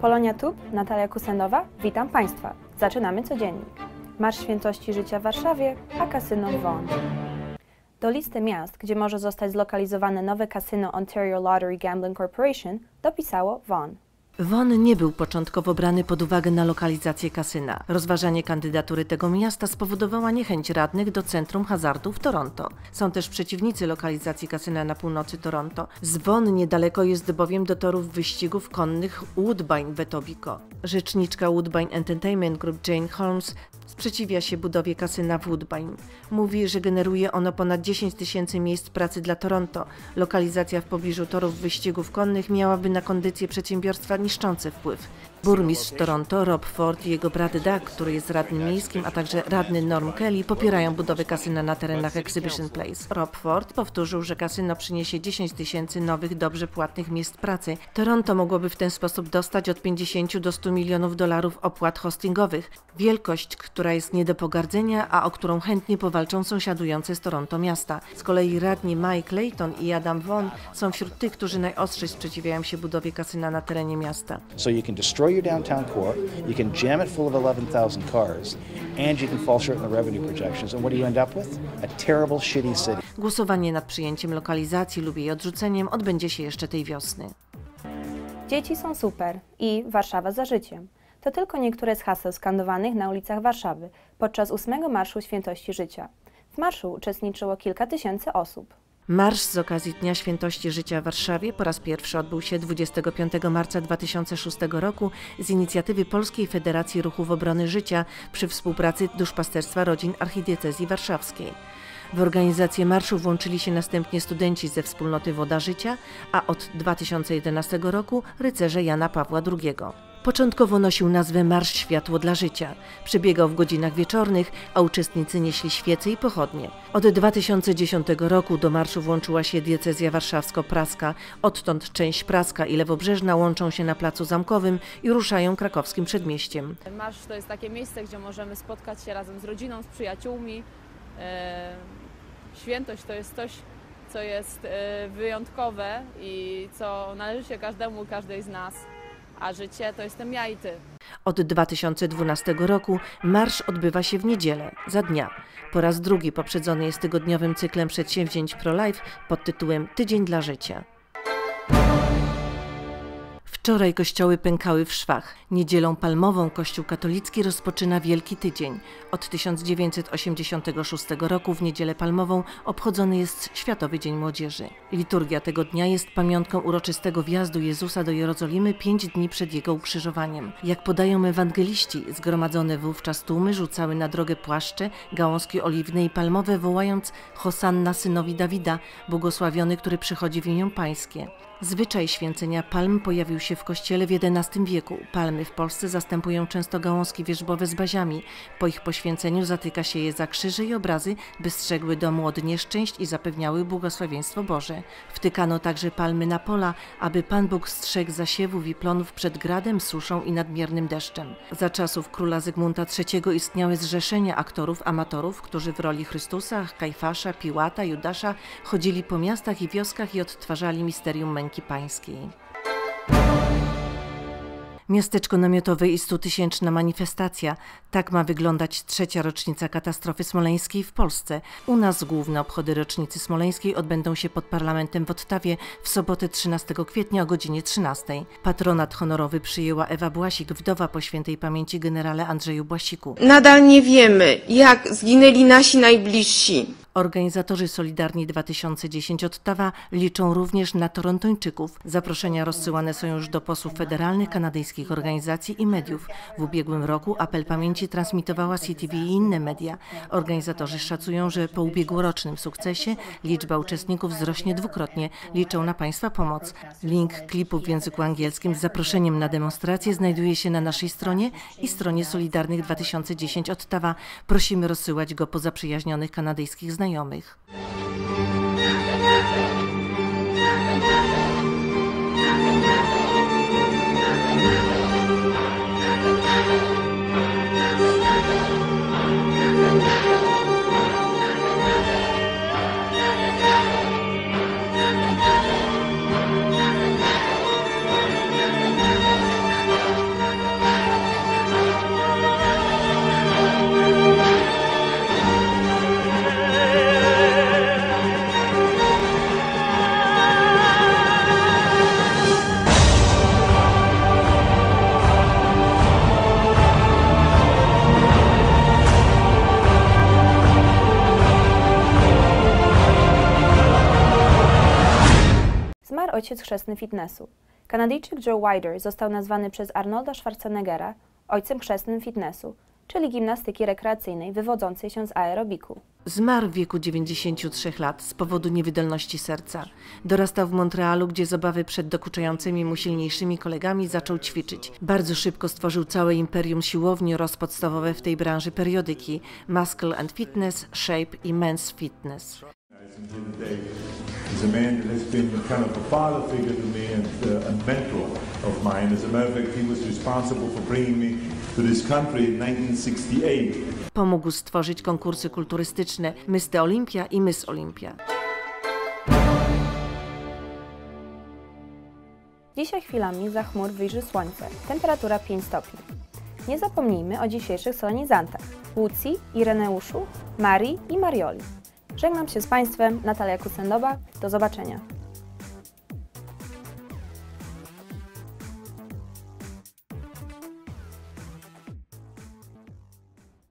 Polonia Tub, Natalia Kusenowa, witam Państwa. Zaczynamy codziennik. Marsz Świętości Życia w Warszawie, a kasyno w Vaughan. Do listy miast, gdzie może zostać zlokalizowane nowe kasyno Ontario Lottery Gambling Corporation, dopisało Vaughan. Won nie był początkowo brany pod uwagę na lokalizację kasyna. Rozważanie kandydatury tego miasta spowodowała niechęć radnych do Centrum Hazardu w Toronto. Są też przeciwnicy lokalizacji kasyna na północy Toronto. Z Won niedaleko jest bowiem do torów wyścigów konnych Woodbine w Etobicoke. Rzeczniczka Woodbine Entertainment Group Jane Holmes sprzeciwia się budowie kasyna w Woodbine. Mówi, że generuje ono ponad 10 tysięcy miejsc pracy dla Toronto. Lokalizacja w pobliżu torów wyścigów konnych miałaby na kondycję przedsiębiorstwa niszczący wpływ. Burmistrz Toronto Rob Ford i jego brat Doug, który jest radnym miejskim, a także radny Norm Kelly popierają budowę kasyna na terenach Exhibition Place. Rob Ford powtórzył, że kasyno przyniesie 10 tysięcy nowych, dobrze płatnych miejsc pracy. Toronto mogłoby w ten sposób dostać od 50 do 100 milionów dolarów opłat hostingowych. Wielkość, która jest nie do pogardzenia, a o którą chętnie powalczą sąsiadujące z Toronto miasta. Z kolei radni Mike Layton i Adam Vaughan są wśród tych, którzy najostrzej sprzeciwiają się budowie kasyna na terenie miasta. So you can destroy your downtown core, you can jam it full of 11,000 cars, and you can fall short in the revenue projections. And what do you end up with? A terrible, shitty city. Głosowanie nad przyjęciem lokalizacji lub jej odrzuceniem odbędzie się jeszcze tej wiosny. Dzieci są super i Warszawa za życiem. To tylko niektóre z haseł skandowanych na ulicach Warszawy podczas ósmego Marszu Świętości Życia. W marszu uczestniczyło kilka tysięcy osób. Marsz z okazji Dnia Świętości Życia w Warszawie po raz pierwszy odbył się 25 marca 2006 roku z inicjatywy Polskiej Federacji Ruchów Obrony Życia przy współpracy Duszpasterstwa Rodzin Archidiecezji Warszawskiej. W organizację marszu włączyli się następnie studenci ze wspólnoty Woda Życia, a od 2011 roku rycerze Jana Pawła II. Początkowo nosił nazwę Marsz Światło dla Życia. Przebiegał w godzinach wieczornych, a uczestnicy nieśli świece i pochodnie. Od 2010 roku do marszu włączyła się diecezja warszawsko-praska. Odtąd część praska i lewobrzeżna łączą się na Placu Zamkowym i ruszają krakowskim przedmieściem. Marsz to jest takie miejsce, gdzie możemy spotkać się razem z rodziną, z przyjaciółmi. E, Świętość to jest coś, co jest e, wyjątkowe i co należy się każdemu, każdej z nas. A życie to jestem ja i ty. Od 2012 roku marsz odbywa się w niedzielę, za dnia. Po raz drugi poprzedzony jest tygodniowym cyklem przedsięwzięć pro-life pod tytułem Tydzień dla Życia. Wczoraj kościoły pękały w szwach. Niedzielą palmową Kościół katolicki rozpoczyna Wielki Tydzień. Od 1986 roku w Niedzielę Palmową obchodzony jest Światowy Dzień Młodzieży. Liturgia tego dnia jest pamiątką uroczystego wjazdu Jezusa do Jerozolimy pięć dni przed Jego ukrzyżowaniem. Jak podają ewangeliści, zgromadzone wówczas tłumy rzucały na drogę płaszcze, gałązki oliwne i palmowe, wołając Hosanna synowi Dawida, błogosławiony, który przychodzi w imię Pańskie. Zwyczaj święcenia palm pojawił się w kościele w XI wieku. Palmy w Polsce zastępują często gałązki wierzbowe z baziami. Po ich poświęceniu zatyka się je za krzyże i obrazy, by strzegły domu od nieszczęść i zapewniały błogosławieństwo Boże. Wtykano także palmy na pola, aby Pan Bóg strzegł zasiewów i plonów przed gradem, suszą i nadmiernym deszczem. Za czasów króla Zygmunta III istniały zrzeszenia aktorów amatorów, którzy w roli Chrystusa, Kajfasza, Piłata, Judasza chodzili po miastach i wioskach i odtwarzali misterium męki pańskiej. Miasteczko namiotowe i stutysięczna manifestacja. Tak ma wyglądać trzecia rocznica katastrofy smoleńskiej w Polsce. U nas główne obchody rocznicy smoleńskiej odbędą się pod parlamentem w Ottawie w sobotę 13 kwietnia o godzinie 13. Patronat honorowy przyjęła Ewa Błasik, wdowa po świętej pamięci generale Andrzeju Błasiku. Nadal nie wiemy, jak zginęli nasi najbliżsi. Organizatorzy Solidarni 2010 Ottawa liczą również na Torontończyków. Zaproszenia rozsyłane są już do posłów federalnych, kanadyjskich organizacji i mediów. W ubiegłym roku apel pamięci transmitowała CTV i inne media. Organizatorzy szacują, że po ubiegłorocznym sukcesie liczba uczestników wzrośnie dwukrotnie. Liczą na Państwa pomoc. Link klipu w języku angielskim z zaproszeniem na demonstrację znajduje się na naszej stronie i stronie Solidarnych 2010 Ottawa. Prosimy rozsyłać go po zaprzyjaźnionych kanadyjskich znajomych znajomych. Ojciec chrzestny fitnessu. Kanadyjczyk Joe Wider został nazwany przez Arnolda Schwarzeneggera ojcem chrzestnym fitnessu, czyli gimnastyki rekreacyjnej wywodzącej się z aerobiku. Zmarł w wieku 93 lat z powodu niewydolności serca. Dorastał w Montrealu, gdzie z obawy przed dokuczającymi mu silniejszymi kolegami zaczął ćwiczyć. Bardzo szybko stworzył całe imperium siłowni oraz podstawowe w tej branży periodyki Muscle and Fitness, Shape i Men's Fitness. He's a man that has been kind of a father figure to me and uh, a mentor of mine. As a matter of fact, he was responsible for bringing me to this country in 1968. Pomógł stworzyć konkursy kulturystyczne Miss The Olympia i Miss Olympia. Dzisiaj chwilami za chmur wyjrzy słońce, temperatura 5 stopni. Nie zapomnijmy o dzisiejszych solenizantach Łucji, Ireneuszu, Marii i Marioli. Żegnam się z Państwem, Natalia Kusendowa. Do zobaczenia.